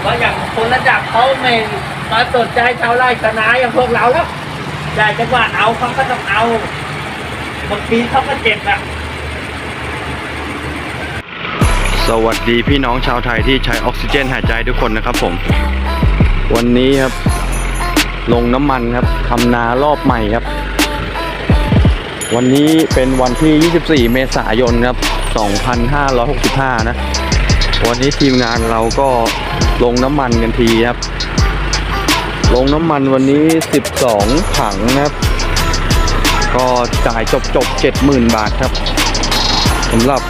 เพราะอย่างคนระดับเขาไม่มาสนใจชาวไร่ชาวนาอย่างพวกเราแล้วอยากจะว่าเอาเขาก็ต้องเอาบางทีเขาก็เจ็บอะสวัสดีพี่น้องชาวไทยที่ใช้ออกซิเจนหายใจทุกคนนะครับผม วันนี้ครับ ลงน้ำมันครับทำนารอบใหม่ครับ วันนี้เป็นวันที่ 24 เมษายนครับ 2565 นะ วันนี้ทีมงานเราก็ลงน้ำมันกันทีครับ ลงน้ำมันวันนี้ 12 ถังนะครับ ก็จ่ายจบจบ70,000 บาทครับสำหรับ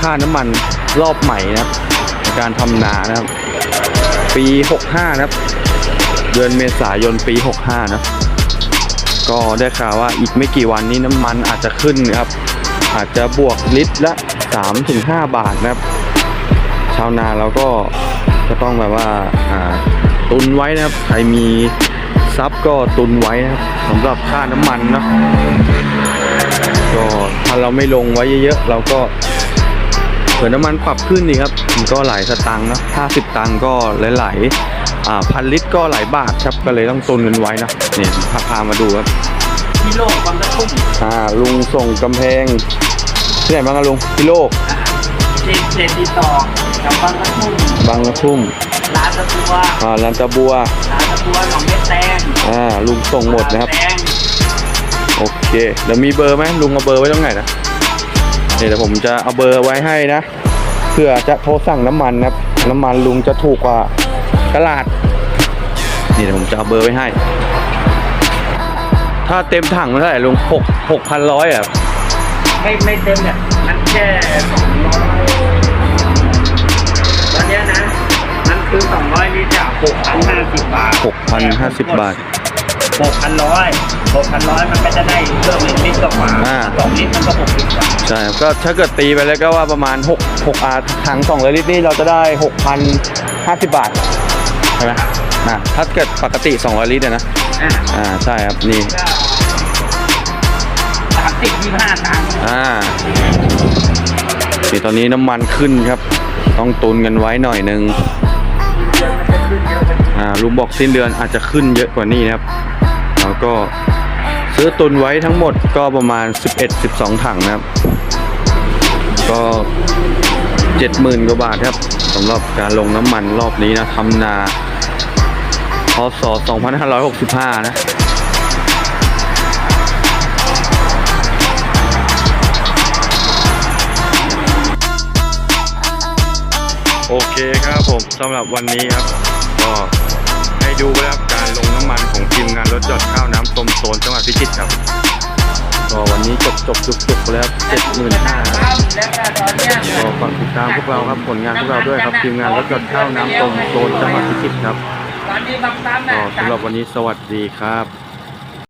ค่าน้ำมันรอบใหม่นะครับในการทำนานะครับ ปี 65 นะครับ เดือนเมษายนปี 65 นะก็ได้ข่าวว่าอีกไม่กี่วันนี้น้ำมันอาจจะขึ้นนะครับ อาจจะบวกลิตรละ 3-5 บาทนะครับ ชาวนาเราก็ก็ต้องแบบว่าอ่าตุนไว้นะครับ ใครมีทรัพย์ก็ตุนไว้นะครับสำหรับค่าน้ำมันเนาะก็ถ้าเราไม่ลงไว้เยอะๆเราก็เผื่อน้ำมันปรับขึ้นนี่ครับมันก็หลายสตังค์เนอะ50ตังค์ก็หลายๆอ่าพันลิตรก็หลายบาทครับก็เลยต้องตุนเงินไว้นะเนี่ยพาพามาดูครับที่โลกความกระทุ่มอ่าลุงส่งกำแพงที่ไหนบ้างอะลุงพิโลก เจ็ดเจ็ดที่ต่อกับบางกระทุ่มบางกระทุ่มร้านตะกัวอ่าลันตะบัวร้านตะกัวหนองเม็ดแตงอ่าลุงส่งหมดนะครับแตงโอเคเดี๋ยวมีเบอร์ไหมลุงเอาเบอร์ไว้ตรงไหนนะเนี่ยเดี๋ยวผมจะเอาเบอร์ไว้ให้นะเพื่อจะโทรสั่งน้ำมันนะครับน้ำมันลุงจะถูกกว่าตลาด นี่เดี๋ยวผมจะเอาเบอร์ไว้ให้ ถ้าเต็มถังมันเท่าไหร่ลุงหกหกพันร้อยอะไม่ไม่เต็มเนี่ย มันแค่สองร้อยตอนเนี้ยนะ มันคือสองร้อยลิตรอะหกพันห้าสิบบาทหกพันห้าสิบบาท หกพันร้อยหกพันร้อยมันก็จะได้เพิ่มอีกลิตรกว่าอ่า สองลิตรมันก็หกลิตรกว่าใช่ครับก็ถ้าเกิดตีไปแล้วก็ว่าประมาณ6 6อาถัง2ลิตรนี่เราจะได้ 6,050 บาทใช่ไหมอ่าถ้าเกิดปกติ 200 ลิตรอะนะอ่าอ่าใช่ครับนี่ก็สามสิบยี่ห้าตังค์อ่า นี่ตอนนี้น้ำมันขึ้นครับ ต้องตุนกันไว้หน่อยหนึงอ่าลุงบอกสิ้นเดือนอาจจะขึ้นเยอะกว่านี้นะครับ แล้วก็ซื้อตุนไว้ทั้งหมดก็ประมาณ 11-12 ถังนะครับ ก็เจ็ดหมื่นกว่าบาทครับสำหรับการลงน้ำมันรอบนี้นะทำนาพศ2565 นะ เคครับผมสำหรับวันนี้ครับก็ให้ดูไปแล้วครับการลงน้ำมันของทีมงานรถจอดข้าวน้ำต้มโซนจังหวัดพิจิตรครับก็วันนี้จบจบจุกจุกไปแล้วเจ็ดหมื่นห้าก็ฝากติดตามพวกเราครับผลงานพวกเราด้วยครับทีมงานรถจอดข้าวน้ำต้มโซนจังหวัดพิจิตรครับอนนี้บางปั๊มก็สำหรับวันนี้สวัสดีครับ